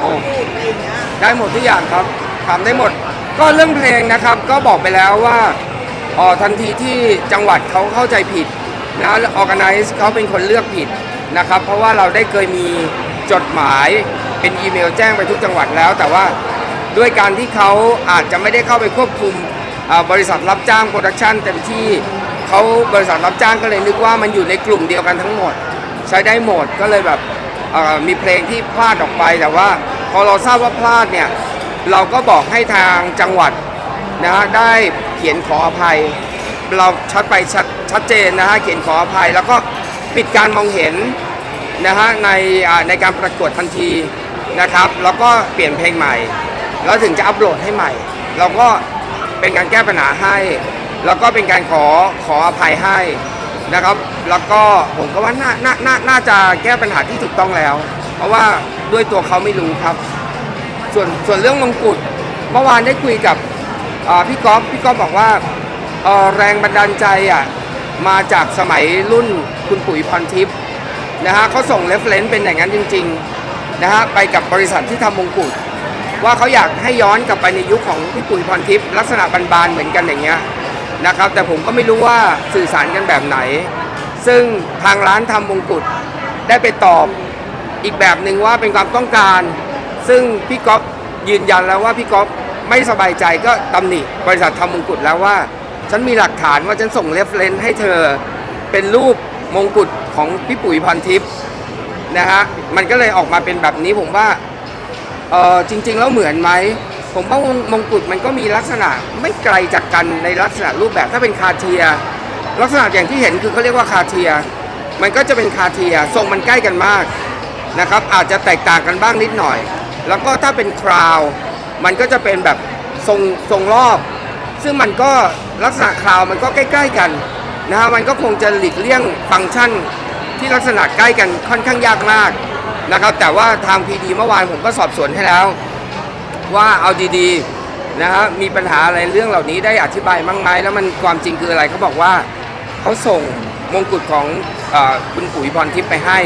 โอ้พูดอะไรอย่างเงี้ยได้หมดทุกอย่างครับทำได้หมด ก็เรื่องเพลงนะครับ ก็บอกไปแล้วว่าอ๋อทันทีที่จังหวัดเขาเข้าใจผิดนะออ g a ไนซ์เขาเป็นคนเลือกผิดนะครับ เพราะว่าเราได้เคยมีจดหมายเป็นอีเมลแจ้งไปทุกจังหวัดแล้ว แต่ว่าด้วยการที่เขาอาจจะไม่ได้เข้าไปควบคุมบริษัทรับจ้างโปรดักชันเต็มที่เขาบริษัทรับจ้างก็เลยนึกว่ามันอยู่ในกลุ่มเดียวกันทั้งหมด ใช้ได้หมดก็เลยแบบ มีเพลงที่พลาดออกไป แต่ว่าพอเราทราบว่าพลาดเนี่ยเราก็บอกให้ทางจังหวัดนะฮะได้เขียนขออภัย เราชัดไปชัดชัดเจนนะฮะเขียนขออภัย แล้วก็ปิดการมองเห็นนะฮะในในการประกวดทันทีนะครับ แล้วก็เปลี่ยนเพลงใหม่ แล้วถึงจะอัปโหลดให้ใหม่ เราก็เป็นการแก้ปัญหาให้ แล้วก็เป็นการขอขออภัยให้ นะครับ แล้วก็ผมก็ว่าน่าน่าน่าน่าจะแก้ปัญหาที่ถูกต้องแล้ว เพราะว่าด้วยตัวเขาไม่รู้ครับ ส่วนส่วนเรื่องมงกุฎเมื่อวานได้คุยกับพี่ก๊อฟพี่ก๊อฟบอกว่าแรงบันดาลใจอะมาจากสมัยรุ่นคุณปุ๋ยพรทิพย์นะฮะเขาส่งเรฟเลนซ์เป็นอย่างนั้นจริงๆนะฮะไปกับบริษัทที่ทำมงกุฎว่าเขาอยากให้ย้อนกลับไปในยุคของพี่ปุ๋ยพรทิพย์ลักษณะบานๆเหมือนกันอย่างเงี้ย นะครับ แต่ผมก็ไม่รู้ว่าสื่อสารกันแบบไหน ซึ่งทางร้านทำมงกุฎได้ไปตอบอีกแบบหนึ่งว่าเป็นความต้องการ ซึ่งพี่ก๊อฟยืนยันแล้วว่าพี่ก๊อฟไม่สบายใจก็ตำหนิบริษัททำมงกุฎแล้วว่า ฉันมีหลักฐานว่าฉันส่งเรฟเลนให้เธอเป็นรูปมงกุฎของพี่ปุ๋ยพรทิพย์นะฮะมันก็เลยออกมาเป็นแบบนี้ผมว่าเออจริง ๆ แล้วเหมือนไหม ผมว่ามงกุฎมันก็มีลักษณะไม่ไกลจากกันในลักษณะรูปแบบถ้าเป็นคาเทีย ลักษณะอย่างที่เห็นคือเขาเรียกว่าคาเทีย มันก็จะเป็นคาเทียทรงมันใกล้กันมากนะครับอาจจะแตกต่างกันบ้างนิดหน่อย แล้วก็ถ้าเป็นคราว มันก็จะเป็นแบบทรงทรงรอบ ซึ่งมันก็ลักษณะคราวมันก็ใกล้ ๆกันนะฮะมันก็คงจะหลีกเลี่ยงฟังก์ชันที่ลักษณะใกล้กันค่อนข้างยากมากนะครับแต่ว่าทางพีดีเมื่อวานผมก็สอบสวนให้แล้ว ว่าเอาดีๆนะฮะมีปัญหาอะไรเรื่องเหล่านี้ได้อธิบายมั้งไหมแล้วมันความจริงคืออะไรเขาบอกว่าเขาส่งมงกุฎของอคุณปุ๋ยพรทิพย์ไปให้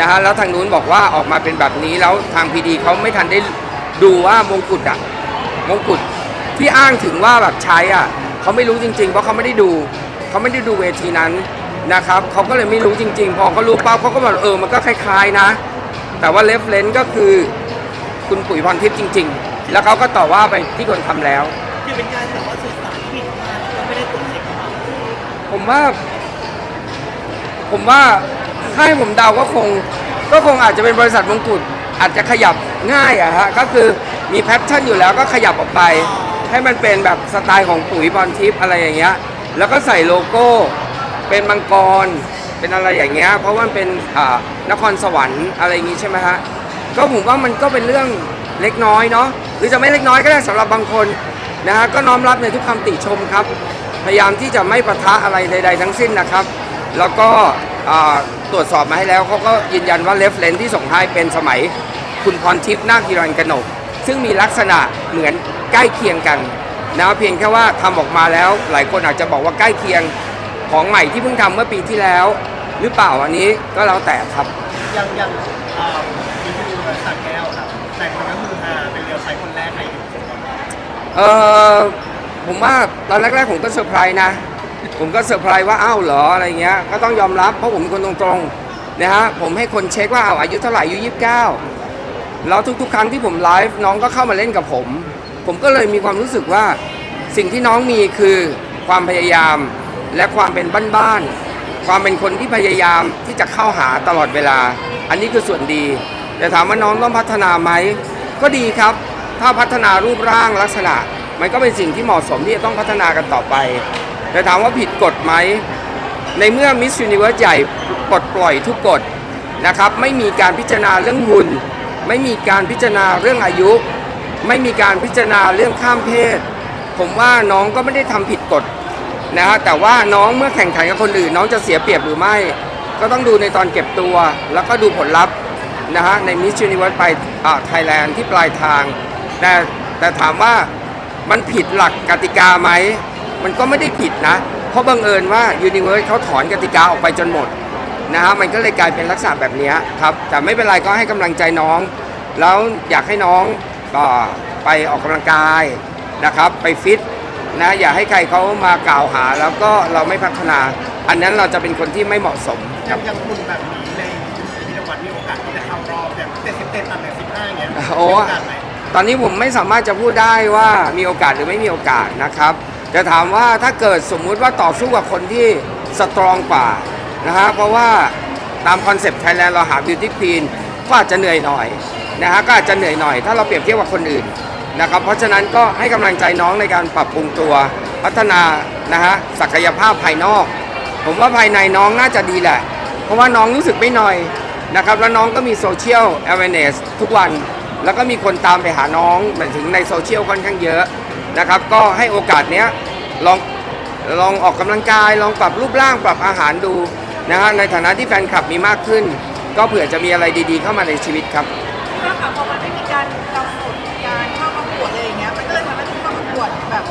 นะฮะแล้วทางนู้นบอกว่าออกมาเป็นแบบนี้แล้วทางพีดีเขาไม่ทันได้ดูว่ามงกุฎอะมงกุฎที่อ้างถึงว่าแบบใช้อะเขาไม่รู้จริงๆ เพราะเขาไม่ได้ดูเขาไม่ได้ดูเวทีนั้นนะครับเขาก็เลยไม่รู้จริงๆ พอเขารู้ปั๊บเขาก็บอกเออมันก็คล้ายๆนะ แต่ว่าเลฟเลนก็คือ คุณปุ๋ยพรทิพย์จริง ๆ แล้วเขาก็ต่อว่าไปที่คนทำแล้ว คือเป็นการแบบว่าสื่อสารผิดมาแล้วไม่ได้ตรวจเช็คมาผมว่า ผมว่าถ้าให้ผมเดาก็คง ก็คงอาจจะเป็นบริษัทมงกุฎอาจจะขยับง่ายอะฮะก็คือมีแพทเทิร์นอยู่แล้วก็ขยับออกไป ให้มันเป็นแบบสไตล์ของปุ๋ยพรทิพย์อะไรอย่างเงี้ยแล้วก็ใส่โลโก้เป็นมังกรเป็นอะไรอย่างเงี้ยเพราะว่ามันเป็นอ่านครสวรรค์อะไรอย่างงี้ใช่ไหมฮะ ก็ผมว่ามันก็เป็นเรื่องเล็กน้อยเนาะหรือจะไม่เล็กน้อยก็ได้สำหรับบางคนนะฮะก็น้อมรับในทุกคำติชมครับ พยายามที่จะไม่ประทะอะไรใด ๆ ทั้งสิ้นนะครับ แล้วก็ตรวจสอบมาให้แล้วเขาก็ยืนยันว่าเลฟเลนที่ส่งให้เป็นสมัยคุณพรทิพย์นาคฮิรันกนก ซึ่งมีลักษณะเหมือนใกล้เคียงกันนะเพียงแค่ว่าทำออกมาแล้ว หลายคนอาจจะบอกว่าใกล้เคียงของใหม่ที่เพิ่งทำเมื่อปีที่แล้ว หรือเปล่าอันนี้ก็แล้วแต่ครับยังยังเอ่อมีที่ดูสักแก้ แต่คนก็คือฮาเป็นเรียวไซต์คนแรกในยุคผมเออผมว่าตอนแรก ๆ ผมก็เซอร์ไพรส์นะ ผมก็เซอร์ไพรส์ว่าอ้าวเหรออะไรเงี้ยก็ต้องยอมรับเพราะผมเป็นคนตรงๆนะฮะผมให้คนเช็คว่าอ้าวอายุเท่าไหร่อายุยี่สิบเก้าแล้วทุกๆ ครั้งที่ผมไลฟ์น้องก็เข้ามาเล่นกับผม ผมก็เลยมีความรู้สึกว่าสิ่งที่น้องมีคือความพยายาม และความเป็นบ้านๆความเป็นคนที่พยายามที่จะเข้าหาตลอดเวลา อันนี้คือส่วนดี แต่ถามว่าน้องต้องพัฒนาไหมก็ดีครับ ถ้าพัฒนารูปร่างลักษณะ มันก็เป็นสิ่งที่เหมาะสมที่จะต้องพัฒนากันต่อไป แต่ถามว่าผิดกฎไหมในเมื่อมิส s u นิเวิร์สใหญ่ปลดปล่อยทุกกฎนะครับ ไม่มีการพิจารณาเรื่องหุ่น ไม่มีการพิจารณาเรื่องอายุ ไม่มีการพิจารณาเรื่องข้ามเพศ ผมว่าน้องก็ไม่ได้ทำผิดกฎนะฮะแต่ว่าน้องเมื่อแข่งขันกับคนอื่น น้องจะเสียเปรียบหรือไม่ ก็ต้องดูในตอนเก็บตัว แล้วก็ดูผลลัพธ์ นะฮะในมิส s u นิเวิร์สไปไทยแลนด์ที่ปลายทาง แต่แต่ถามว่ามันผิดหลักกติกาไหม มันก็ไม่ได้ผิดนะ เพราะบังเอิญว่ายูนิเวิร์สเขาถอนกติกาออกไปจนหมดนะฮะมันก็เลยกลายเป็นลักษณะแบบนี้ครับ แต่ไม่เป็นไรก็ให้กำลังใจน้อง แล้วอยากให้น้องเอ่อไปออกกำลังกายนะครับ ไปฟิตนะอย่าให้ใครเขามากล่าวหา แล้วก็เราไม่พัฒนา อันนั้นเราจะเป็นคนที่ไม่เหมาะสมยังยังคุณแบบนี้ เจ็ดสิบเจ็ดต่สิบห้าอย่างเงี้ยโอ้มีกาสไหมตอนนี้ผมไม่สามารถจะพูดได้ว่ามีโอกาสหรือไม่มีโอกาสนะครับแต่ถามว่าถ้าเกิดสมมุติว่าต่อสู้กับคนที่สตรองกว่านะฮะเพราะว่าตามคอนเซปต์ไทยแลนด์เราหา Beauty Queen ก็อาจจะเหนื่อยหน่อยนะฮะก็อาจจะเหนื่อยหน่อย ถ้าเราเปรียบเทียบกับคนอื่นนะครับเพราะฉะนั้นก็ให้กำลังใจน้องในการปรับปรุงตัวพัฒนานะฮะศักยภาพภายนอก ผมว่าภายในน้องน่าจะดีแหละ เพราะว่าน้องรู้สึกไม่น้อย นะครับแล้วน้องก็มีโซเชียล awareness ทุกวัน แล้วก็มีคนตามไปหาน้องหมายถึงในโซเชียลค่อนข้างเยอะนะครับ ก็ให้โอกาสเนี้ยลองลองออกกำลังกาย ลองปรับรูปร่างปรับอาหารดูนะฮะในฐานะที่แฟนคลับมีมากขึ้น ก็เผื่อจะมีอะไรดีๆเข้ามาในชีวิตครับถ้าค่ะพอมันไม่มีการกำหนดการเข้าประกวดอะไรอย่างเงี้ยมันก็เลยทำให้ผู้เข้าประกวดแบบ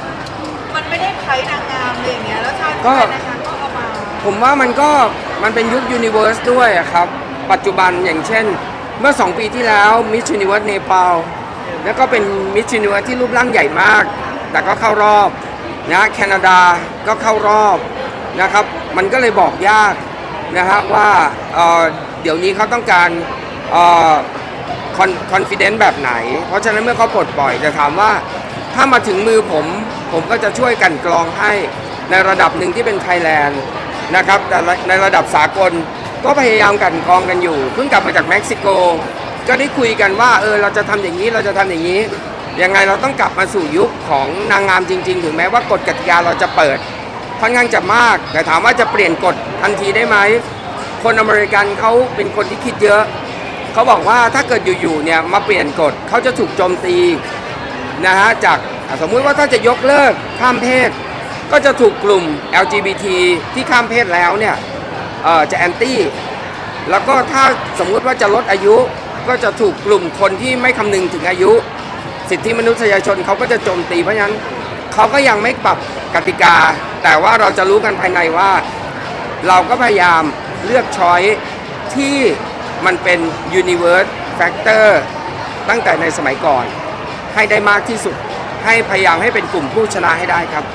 มันไม่ได้ใช้นางงามอะไรอย่างเงี้ยแล้วชาติก็นางงามก็เอามาผมว่ามันก็มันเป็นยุคยูนิเว r ร์สด้วยอะครับ ปัจจุบันอย่างเช่น เมื่อ 2 ปีที่แล้วมิช s u นิว r ร์เนปาลแล้วก็เป็นมิช s u นิเว r ร์สที่รูปร่างใหญ่มาก แต่ก็เข้ารอบนะแคนาดาก็เข้ารอบนะครับ มันก็เลยบอกยากนะฮะว่าเเดี๋ยวนี้เขาต้องการคอนฟ idence แบบไหน เพราะฉะนั้นเมื่อเขาปลดปล่อยจะถามว่าถ้ามาถึงมือผม ผมก็จะช่วยกันกรองให้ในระดับหนึ่งที่เป็นไทยแลนด์นะครับแต่ในระดับสากล ก็พยายามกันกรองกันอยู่ เพิ่งกลับมาจากเม็กซิโก ก็ได้คุยกันว่าเออเราจะทำอย่างนี้เราจะทำอย่างนี้ ยังไงเราต้องกลับมาสู่ยุคของนางงามจริง ๆ ถึงแม้ว่ากฎกติกาเราจะเปิด ค่อนข้างจะมาก แต่ถามว่าจะเปลี่ยนกฎทันทีได้ไหม คนอเมริกันเขาเป็นคนที่คิดเยอะ เขาบอกว่าถ้าเกิดอยู่ๆเนี่ยมาเปลี่ยนกฎเขาจะถูกโจมตีนะฮะจากสมมุติว่าถ้าจะยกเลิกข้ามเพศ ก็จะถูกกลุ่ม LGBT ที่ข้ามเพศแล้วเนี่ย จะแอนตี้แล้วก็ถ้าสมมุติว่าจะลดอายุก็จะถูกกลุ่มคนที่ไม่คำนึงถึงอายุ สิทธิมนุษยชนเขาก็จะโจมตีเพราะฉะนั้นเขาก็ยังไม่ปรับกติกา แต่ว่าเราจะรู้กันภายในว่า เราก็พยายามเลือกช้อยที่มันเป็น universe factor ตั้งแต่ในสมัยก่อน ให้ได้มากที่สุด ให้พยายามให้เป็นกลุ่มผู้ชนะให้ได้ครับ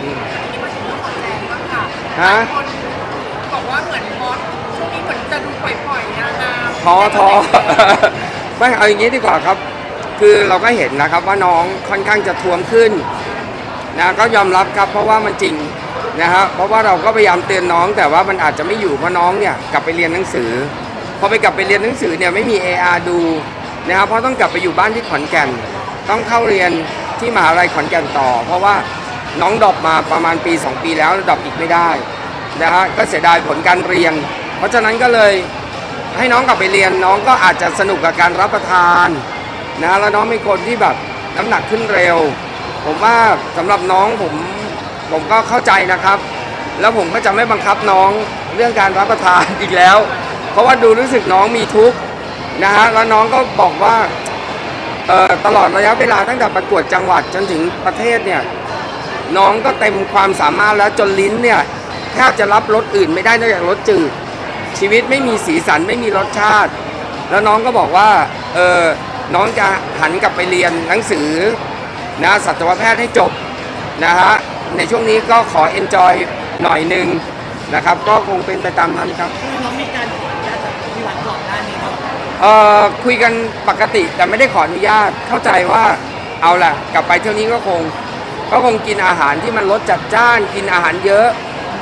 ที่มาถึงเรื่องของแจงบ้างค่ะฮะคนบอก ว่าเหมือนมอสช่วงนี้เหมือนจะดูปล่อยๆนางงามท้อท้อ ไม่เอาอย่างนี้ดีกว่าครับ คือเราก็เห็นนะครับว่าน้องค่อนข้างจะทวมขึ้นนะก็ยอมรับครับเพราะว่ามันจริงนะฮะเพราะว่าเราก็พยายามเตือนน้อง แต่ว่ามันอาจจะไม่อยู่เพราะน้องเนี่ยกลับไปเรียนหนังสือพอไปกลับไปเรียนหนังสือเนี่ยไม่มี AR ดูนะครับเพราะต้องกลับไปอยู่บ้านที่ขอนแก่น ต้องเข้าเรียนที่มหาลัยขอนแก่นต่อ เพราะว่าน้องดรอปมาประมาณปี 2 ปีแล้วดรอปอีกไม่ได้ นะฮะก็เสียดายผลการเรียน เพราะฉะนั้นก็เลยให้น้องกลับไปเรียนน้องก็อาจจะสนุกกับการรับประทานนะแล้วน้องเป็นคนที่แบบน้ำหนักขึ้นเร็ว ผมว่าสำหรับน้องผมผมก็เข้าใจนะครับ แล้วผมก็จะไม่บังคับน้องเรื่องการรับประทานอีกแล้ว เพราะว่าดูรู้สึกน้องมีทุกข์นะฮะแล้วน้องก็บอกว่าตลอดระยะเวลาตั้งแต่ประกวดจังหวัดจนถึงประเทศเนี่ยน้องก็เต็มความสามารถแล้วจนลิ้นเนี่ย ทบจะรับรสอื่นไม่ได้นอกจากรสจืด ชีวิตไม่มีสีสันไม่มีรสชาติ แล้วน้องก็บอกว่าเออน้องจะหันกลับไปเรียนหนังสือนะสัตวแพทย์ให้จบนะฮะในช่วงนี้ก็ขอเอนจอยหน่อยหนึ่งนะครับ ก็คงเป็นไปตามนั้นครับคือเรามีการขออนุญาตจากพี่หวานก่อนหน้านี้เนาะเอ่อคุยกันปกติแต่ไม่ได้ขออนุญาตเข้าใจว่าเอาล่ะ กลับไปเที่ยวนี้ก็คง ก็คงกินอาหารที่มันรสจัดจ้านกินอาหารเยอะ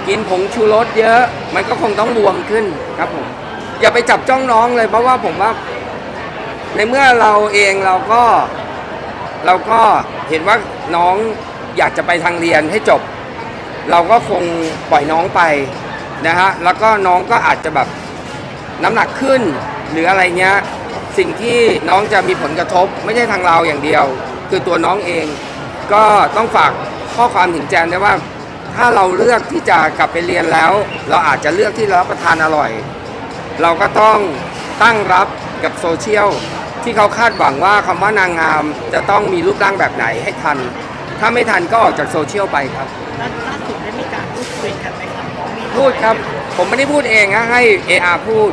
กินผงชูรสเยอะ มันก็คงต้องบวมขึ้นครับผมอย่าไปจับจ้องน้องเลย เพราะว่าผมว่า ในเมื่อเราเองเราก็ เราก็เห็นว่าน้องอยากจะไปทางเรียนให้จบ เราก็คงปล่อยน้องไปนะฮะแล้วก็น้องก็อาจจะแบบน้ำหนักขึ้น หรืออะไรเงี้ยสิ่งที่น้องจะมีผลกระทบไม่ใช่ทางเราอย่างเดียว คือตัวน้องเอง ก็ต้องฝากข้อความถึงแจนได้วยว่า ถ้าเราเลือกที่จะกลับไปเรียนแล้ว เราอาจจะเลือกที่รับประทานอร่อย เราก็ต้องตั้งรับกับโซเชียลที่เขาคาดหวังว่าคำว่านางงามจะต้องมีรูปร่างแบบไหนให้ทัน ถ้าไม่ทันก็ออกจากโซเชียลไปครับแล้วล่าสุดได้มีการพูดคุยกันไหมครับมีพูดครับ ผมไม่ได้พูดเองนะให้ AR พูด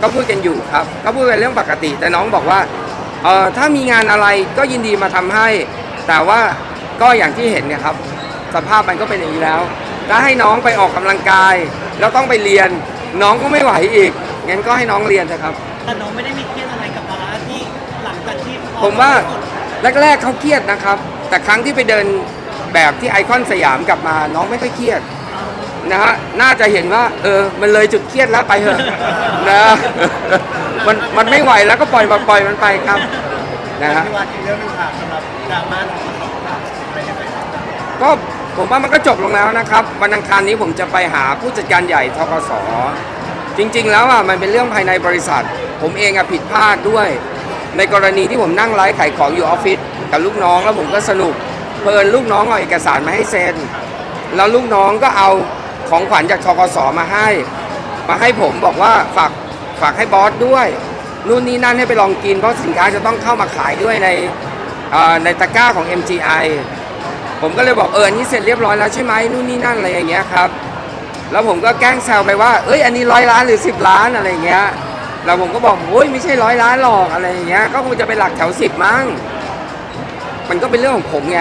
ก็พูดกันอยู่ครับ ก็พูดเป็นเรื่องปกติ แต่น้องบอกว่าเอ่อถ้ามีงานอะไรก็ยินดีมาทำให้ แต่ว่าก็อย่างที่เห็นเนี่ยครับ สภาพมันก็เป็นอย่างนี้แล้ว ถ้าให้น้องไปออกกำลังกาย แล้วต้องไปเรียน น้องก็ไม่ไหวอีกงั้นก็ให้น้องเรียนนะครับ แต่น้องไม่ได้มีเครียดอะไรกับภาระที่หลังจากที่ผมว่าแรกๆเขาเครียดนะครับ แต่ครั้งที่ไปเดินแบบที่ไอคอนสยามกลับมา น้องไม่ค่อยเครียดนะฮะน่าจะเห็นว่า เออ มันเลยจุดเครียดแล้วไปเถอะนะมันมันไม่ไหวแล้วก็ปล่อยมาปล่อยมันไปครับนะฮะที่ว่าอีก ผมว่ามันก็จบลงแล้วนะครับวันอังคารนี้ผมจะไปหาผู้จัดการใหญ่ทกสจริง ๆ แล้วอะมันเป็นเรื่องภายในบริษัท ผมเองอะผิดพลาดด้วย ในกรณีที่ผมนั่งไลฟ์ขายของอยู่ออฟฟิศกับลูกน้องแล้วผมก็สนุกเพลินลูกน้องเอาเอกสารมาให้เซ็นแล้วลูกน้องก็เอาของขวัญจากทกสมาให้ มาให้ผมบอกว่าฝากฝากให้บอสด้วยนู่นนี่นั่นให้ไปลองกินเพราะสินค้าจะต้องเข้ามาขายด้วยในในตะกร้าของ MGI ผมก็เลยบอกเอออันนี้เสร็จเรียบร้อยแล้วใช่ไหมนู่นนี่นั่นอะไรอย่างเงี้ยครับ แล้วผมก็แกล้งแซวไปว่า เอ้ยอันนี้ร้อยล้านหรือ 10 ล้านอะไรอย่างเงี้ยแล้วผมก็บอกโอ้ยไม่ใช่ร้อยล้านหรอกอะไรอย่างเงี้ยก็คงจะเป็นหลักแถวสิบมั้งมันก็เป็นเรื่องของผมไง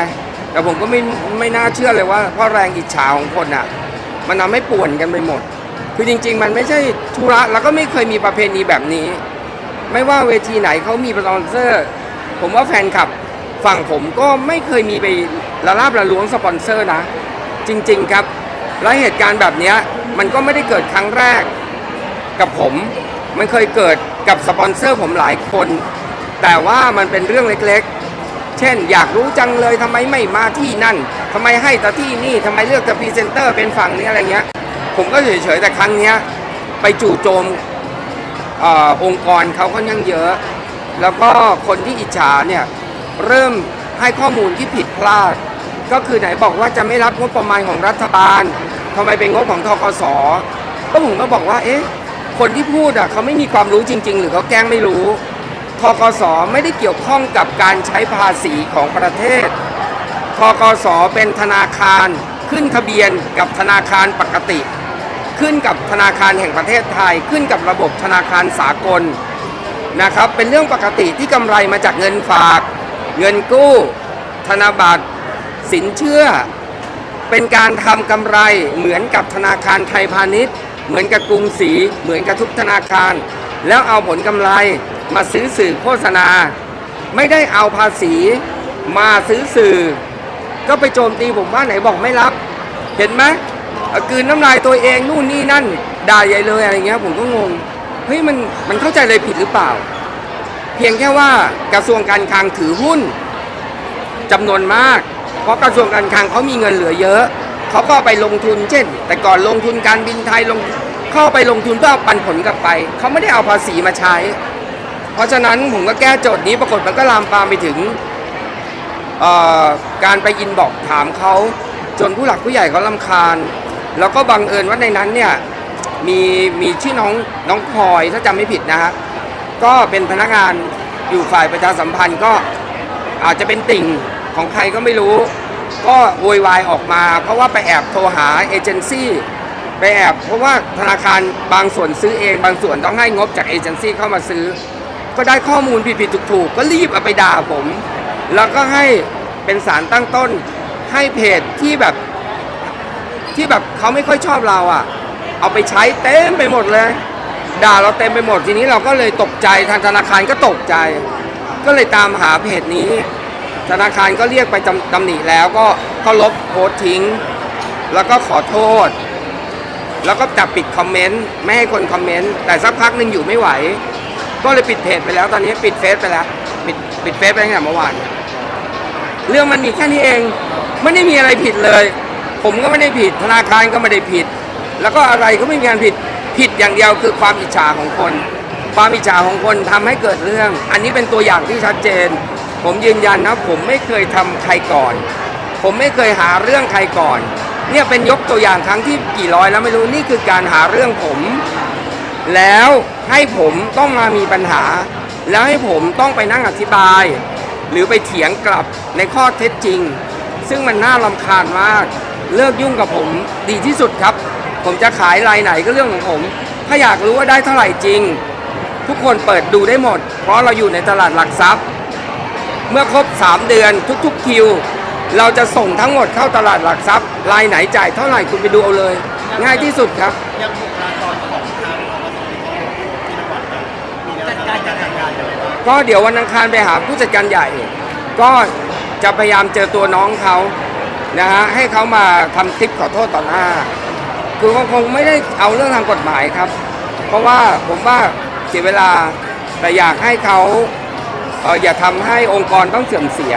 แต่ผมก็ไม่ไม่น่าเชื่อเลยว่าเพราะแรงอิจฉาของคนอะ มันทำให้ป่วนกันไปหมด คือจริง ๆ มันไม่ใช่ธุระแล้วก็ไม่เคยมีประเพณีแบบนี้ ไม่ว่าเวทีไหนเขามีสปอนเซอร์ ผมว่าแฟนคลับ ฝั่งผมก็ไม่เคยมีไปละลาบละล้วงสปอนเซอร์นะ จริง ๆครับ และเหตุการณ์แบบนี้มันก็ไม่ได้เกิดครั้งแรกกับผม มันเคยเกิดกับสปอนเซอร์ผมหลายคน แต่ว่ามันเป็นเรื่องเล็กๆ เช่น อยากรู้จังเลยทำไมไม่มาที่นั่นทำไมให้แต่ที่นี่ทำไมเลือกแต่พรีเซนเตอร์เป็นฝั่งนี้อะไรเงี้ย ผมก็เฉยๆแต่ครั้งนี้ไปจู่โจมเอ่อองค์กรเขาค่อนข้างเยอะ แล้วก็คนที่อิจฉาเนี่ย เริ่มให้ข้อมูลที่ผิดพลาด ก็คือไหนบอกว่าจะไม่รับงบประมาณของรัฐบาลทำไมเป็นงบของทกสก็ผมก็บอกว่าเอ๊ะคนที่พูดอะเขาไม่มีความรู้จริง ๆ หรือเขาแกล้งไม่รู้ทกสไม่ได้เกี่ยวข้องกับการใช้ภาษีของประเทศทกสเป็นธนาคารขึ้นทะเบียนกับธนาคารปกติ ขึ้นกับธนาคารแห่งประเทศไทย ขึ้นกับระบบธนาคารสากลนะครับ เป็นเรื่องปกติที่กำไรมาจากเงินฝาก เงินกู้ ธนบัตร สินเชื่อ เป็นการทำกำไรเหมือนกับธนาคารไทยพาณิชย์ เหมือนกับกรุงศรีเหมือนกับทุกธนาคาร แล้วเอาผลกำไรมาซื้อสื่อโฆษณา ไม่ได้เอาภาษีมาซื้อสื่อ ก็ไปโจมตีผมว่าไหนบอกไม่รับ เห็นไหมกืนน้ำลายตัวเองนู่นนี่นั่นด่าใหญ่เลยอะไรเงี้ยผมก็งงเฮ้ยมันมันเข้าใจเลยผิดหรือเปล่า เพียงแค่ว่ากระทรวงการคลังถือหุ้นจำนวนมาก เพราะกระทรวงการคลังเขามีเงินเหลือเยอะ เขาก็ไปลงทุนเช่น แต่ก่อนลงทุนการบินไทยลงเข้าไปลงทุนเพื่อเอาปันผลกลับไป เขาไม่ได้เอาภาษีมาใช้ เพราะฉะนั้นผมก็แก้โจทย์นี้ปรากฏมันก็ลามปามไปถึงการไปอินบอกถามเขาจนผู้หลักผู้ใหญ่เขาลำคาญ แล้วก็บังเอิญว่าในนั้นเนี่ยมีมีชื่อน้องน้องพลอยถ้าจำไม่ผิดนะฮะ ก็เป็นพนักงานอยู่ฝ่ายประชาสัมพันธ์ก็อาจจะเป็นติ่งของใครก็ไม่รู้ ก็โวยวายออกมา เพราะว่าไปแอบโทรหาเอเจนซี่ไปแอบเพราะว่าธนาคารบางส่วนซื้อเอง บางส่วนต้องให้งบจากเอเจนซี่เข้ามาซื้อ ก็ได้ข้อมูลผิดๆถูกๆ ก็รีบเอาไปด่าผม แล้วก็ให้เป็นสารตั้งต้นให้เพจที่แบบที่แบบเขาไม่ค่อยชอบเราอะ เอาไปใช้เต็มไปหมดเลย ด่าเราเต็มไปหมดทีนี้เราก็เลยตกใจทางธนาคารก็ตกใจ ก็เลยตามหาเพจนี้ ธนาคารก็เรียกไปจำตำหนิแล้วก็ก็ลบโพสต์ทิ้ง แล้วก็ขอโทษ แล้วก็จับปิดคอมเมนต์ไม่ให้คนคอมเมนต์แต่สักพักหนึ่งอยู่ไม่ไหว ก็เลยปิดเพจไปแล้วตอนนี้ปิดเฟซไปแล้วปิดปิดเฟซไปตั้งแต่เมื่อวานเรื่องมันมีแค่นี้เองไม่ได้มีอะไรผิดเลย ผมก็ไม่ได้ผิดธนาคารก็ไม่ได้ผิด แล้วก็อะไรก็ไม่มีการผิด ผิดอย่างเดียวคือความอิจฉาของคน ความอิจฉาของคนทำให้เกิดเรื่อง อันนี้เป็นตัวอย่างที่ชัดเจน ผมยืนยันนะผมไม่เคยทำใครก่อน ผมไม่เคยหาเรื่องใครก่อน เนี่ยเป็นยกตัวอย่างครั้งที่กี่ร้อยแล้วไม่รู้นี่คือการหาเรื่องผม แล้วให้ผมต้องมามีปัญหา แล้วให้ผมต้องไปนั่งอธิบาย หรือไปเถียงกลับในข้อเท็จจริง ซึ่งมันน่ารำคาญมากเลิกยุ่งกับผมดีที่สุดครับ ผมจะขายรายไหนก็เรื่องของผม ถ้าอยากรู้ว่าได้เท่าไหร่จริง ทุกคนเปิดดูได้หมด เพราะเราอยู่ในตลาดหลักทรัพย์ เมื่อครบ 3 เดือนทุกๆคิว เราจะส่งทั้งหมดเข้าตลาดหลักทรัพย์รายไหนจ่ายเท่าไหร่คุณไปดูเอาเลย ง่ายที่สุดครับ ยังบุคลากรของทางอบตที่นวัดครับมีแนวทางการจัดการยังไงบ้างก็เดี๋ยววันอังคารไปหาผู้จัดการใหญ่ ก็จะพยายามเจอตัวน้องเขานะฮะให้เขามาทำคลิปขอโทษต่อหน้า คือคงไม่ได้เอาเรื่องทางกฎหมายครับ เพราะว่าผมว่าเสียเวลาแต่อยากให้เขาเอออย่าทำให้องค์กรต้องเสื่อมเสีย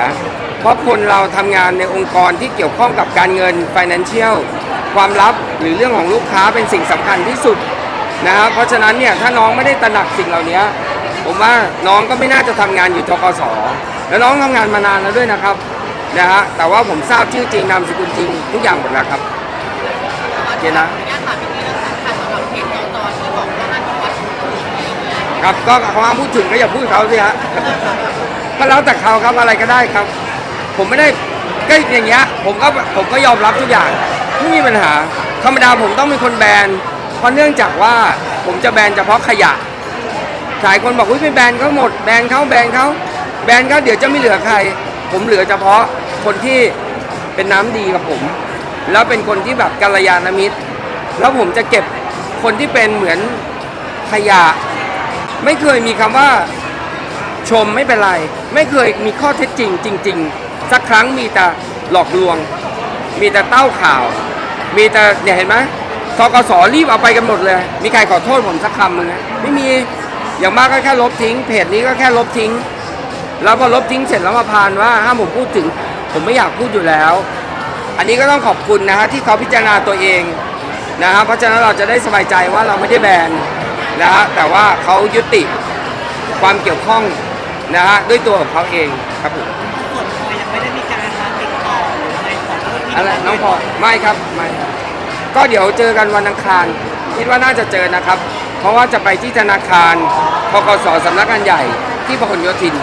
เพราะคนเราทำงานในองค์กรที่เกี่ยวข้องกับการเงิน financial ความลับหรือเรื่องของลูกค้าเป็นสิ่งสำคัญที่สุดนะฮะเพราะฉะนั้นเนี่ยถ้าน้องไม่ได้ตระหนักสิ่งเหล่านี้ผมว่าน้องก็ไม่น่าจะทำงานอยู่ทกสแล้วน้องทำงานมานานแล้วด้วยนะครับนะฮะแต่ว่าผมทราบชื่อจริงนามสกุลจริงทุกอย่างหมดแล้วครับ เคนะญาติถามอีกทีนึงค่ะสำหรับเพจจอที่บอกว่าท่านวัดครับก็เขาห้าพูดถึงก็อย่าพูดเขาสิฮะก็แล้วแต่เขาครับอะไรก็ได้ครับ ผมไม่ได้ก็อย่างเงี้ยผมก็ผมก็ยอมรับทุกอย่างไม่มีปัญหา ธรรมดาผมต้องเป็นคนแบนเพราะเนื่องจากว่าผมจะแบนเฉพาะขยะหลายคนบอกว่าไปแบนเขาหมดแบนเขาแบนเขาแบนเขาเดี๋ยวจะไม่เหลือใคร ผมเหลือเฉพาะคนที่เป็นน้ำดีกับผม แล้วเป็นคนที่แบบกัลยาณมิตร แล้วผมจะเก็บคนที่เป็นเหมือนขยะ ไม่เคยมีคำว่าชมไม่เป็นไร ไม่เคยมีข้อเท็จจริง จริง ๆ สักครั้งมีแต่หลอกลวง มีแต่เต้าข่าว มีแต่เนี่ยเห็นไหมทกสรีบเอาไปกันหมดเลย มีใครขอโทษผมสักคำมึงไไม่มีอย่างมากก็แค่ลบทิ้ง เพจนี้ก็แค่ลบทิ้ง แล้วพอลบทิ้งเสร็จแล้วมาพานว่าห้ามผมพูดถึง ผมไม่อยากพูดอยู่แล้ว อันนี้ก็ต้องขอบคุณนะฮะที่เขาพิจารณาตัวเองนะฮะเพราะฉะนั้นเราจะได้สบายใจว่าเราไม่ได้แบนนะฮะแต่ว่าเขายุติความเกี่ยวข้องนะฮะด้วยตัวของเขาเองครับผมส่วนพลอยยังไม่ได้มีการมาติดต่อหรืออะไรขอโทษพี่อะไรน้องพอไม่ครับไม่ก็เดี๋ยวเจอกันวันอังคารคิดว่าน่าจะเจอนะครับ เพราะว่าจะไปที่ธนาคารพกสสำนักงานใหญ่ที่พหลโยธิน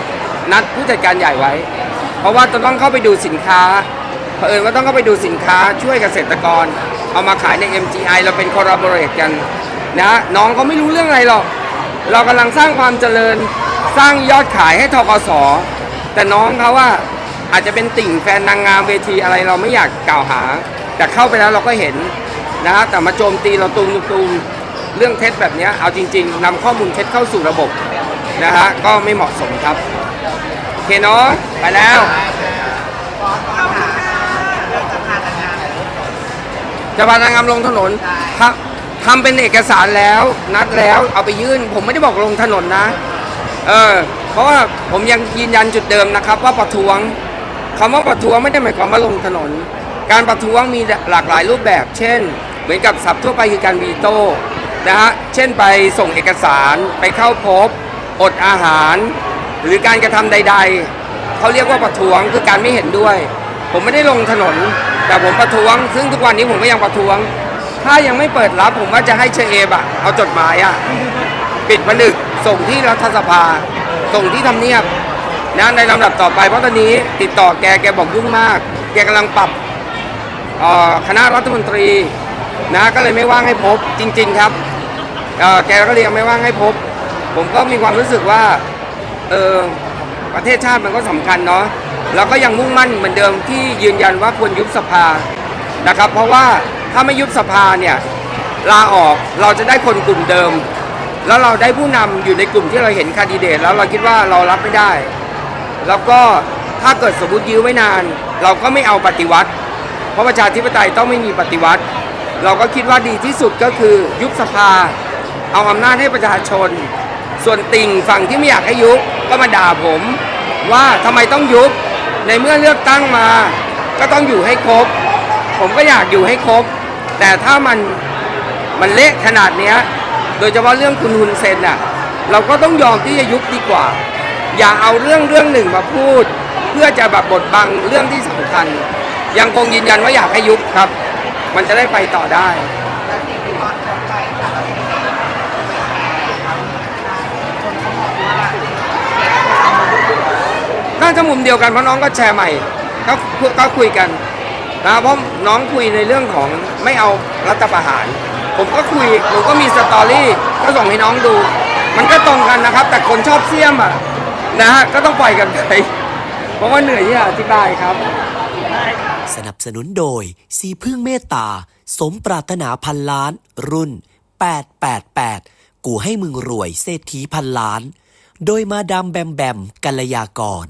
นัดผู้จัดการใหญ่ไว้ เพราะว่าจะต้องเข้าไปดูสินค้า เผอิญว่าต้องเข้าไปดูสินค้าช่วยเกษตรกร เอามาขายใน MGI เราเป็น collaborate กันนะน้องเขาไม่รู้เรื่องอะไรหรอก เรากำลังสร้างความเจริญสร้างยอดขายให้ทกสแต่น้องเขาว่าอาจจะเป็นติ่งแฟนนางงามเวทีอะไรเราไม่อยากกล่าวหา แต่เข้าไปแล้วเราก็เห็นนะฮะแต่มาโจมตีเราตูมตูมเรื่องเท็จแบบนี้เอาจริง ๆนำข้อมูลเท็จเข้าสู่ระบบนะฮะก็ไม่เหมาะสมครับโอเคเนาะไปแล้ว จะพานางงามลงถนนทำทำเป็นเอกสารแล้วนัดแล้วเอาไปยื่น ผมไม่ได้บอกลงถนนนะ เออ เพราะว่าผมยังยืนยันจุดเดิมนะครับ ว่าประท้วงคำว่าประท้วงไม่ได้หมายความว่าลงถนน การประท้วงมีหลากหลายรูปแบบ เช่น เหมือนกับศัพท์ทั่วไปคือการวีโต้นะฮะเช่นไปส่งเอกสารไปเข้าพบ อดอาหาร หรือการกระทำใด ๆเขาเรียกว่าประท้วงคือการไม่เห็นด้วย ผมไม่ได้ลงถนน แต่ผมประท้วง ซึ่งทุกวันนี้ผมก็ยังประท้วง ถ้ายังไม่เปิดรับผมว่าจะให้เชเอมอะเอาจดหมายอะปิดผนึกส่งที่รัฐสภา ส่งที่ทำเนียบนะในลำดับต่อไป เพราะตอนนี้ติดต่อแกแกบอกยุ่งมาก แกกำลังปรับคณะรัฐมนตรีนะก็เลยไม่ว่างให้พบจริง ๆครับแกก็เลยยังไม่ว่างให้พบ ผมก็มีความรู้สึกว่าเออประเทศชาติมันก็สำคัญเนาะ เราก็ยังมุ่งมั่นเหมือนเดิมที่ยืนยันว่าควรยุบสภานะครับ เพราะว่าถ้าไม่ยุบสภาเนี่ยลาออกเราจะได้คนกลุ่มเดิม แล้วเราได้ผู้นำอยู่ในกลุ่มที่เราเห็นคาดิเดตแล้วเราคิดว่าเรารับไม่ได้ แล้วก็ถ้าเกิดสมมติยื้อไว้นาน เราก็ไม่เอาปฏิวัติ เพราะประชาธิปไตยต้องไม่มีปฏิวัติ เราก็คิดว่าดีที่สุดก็คือยุบสภา เอาอำนาจให้ประชาชน ส่วนติ่งฝั่งที่ไม่อยากให้ยุบก็มาด่าผม ว่าทำไมต้องยุบ ในเมื่อเลือกตั้งมา ก็ต้องอยู่ให้ครบ ผมก็อยากอยู่ให้ครบ แต่ถ้ามันมันเละขนาดเนี้ย โดยเฉพาะเรื่องคุณฮุนเซนน่ะ เราก็ต้องยอมที่จะยุบดีกว่า อย่าเอาเรื่องเรื่องหนึ่งมาพูด เพื่อจะแบบบดบังเรื่องที่สำคัญ ยังคงยืนยันว่าอยากให้ยุบครับ มันจะได้ไปต่อได้ น่าจะมุมเดียวกันเพราะน้องก็แชร์ใหม่ก็ก็คุยกันนะเพราะน้องคุยในเรื่องของไม่เอารัฐประหาร ผมก็คุยผมก็มีสตอรี่ก็ส่งให้น้องดู มันก็ตรงกันนะครับ แต่คนชอบเสี่ยมอะนะฮะก็ต้องปล่อยกันไปเพราะว่าเหนื่อยที่จะอธิบายครับ สนับสนุนโดยสีพึ่งเมตตา สมปรารถนาพันล้าน รุ่น 888 กูให้มึงรวยเศรษฐีพันล้าน โดยมาดามแบมแบมกัลยากร